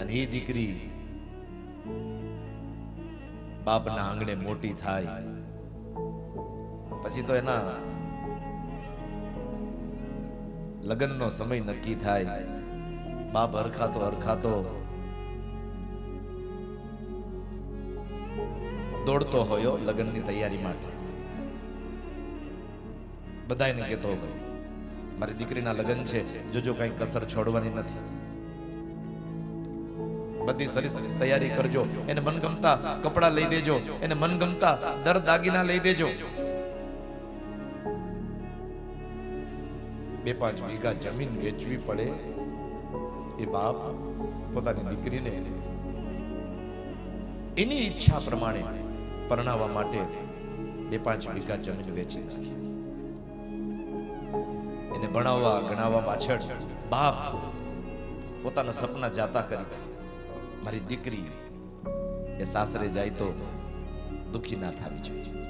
અને એ દીકરી, બાપના આંગણે મોટી થાય. પછી તો એના લગ્નનો સમય નક્કી થાય. બાપ હરખાતો હરખાતો દોડતો હોયો લગ્નની તૈયારી માટે. બધાને કહેતો હોય, મારી દીકરીના લગ્ન છે, જોજો કઈ કસર છોડવાની નથી. બધી સરસ તૈયારી કરજો. એને મનગમતા કપડા લઈ દેજો. એને મનગમતા દર દાગીના લઈ દેજો. બે પાંચ વીઘા જમીન વેચવી પડે. એ બાપ પોતાની દીકરીને એની ઈચ્છા પ્રમાણે પરણાવવા માટે બે પાંચ વીઘા જમીન વેચી નાખી. એને ભણાવવા ગણાવવા પાછળ બાપ પોતાના સપના જાતા કરી દે. મારી દીકરી એ સાસરે જાય તો દુખી ના થવી જોઈએ.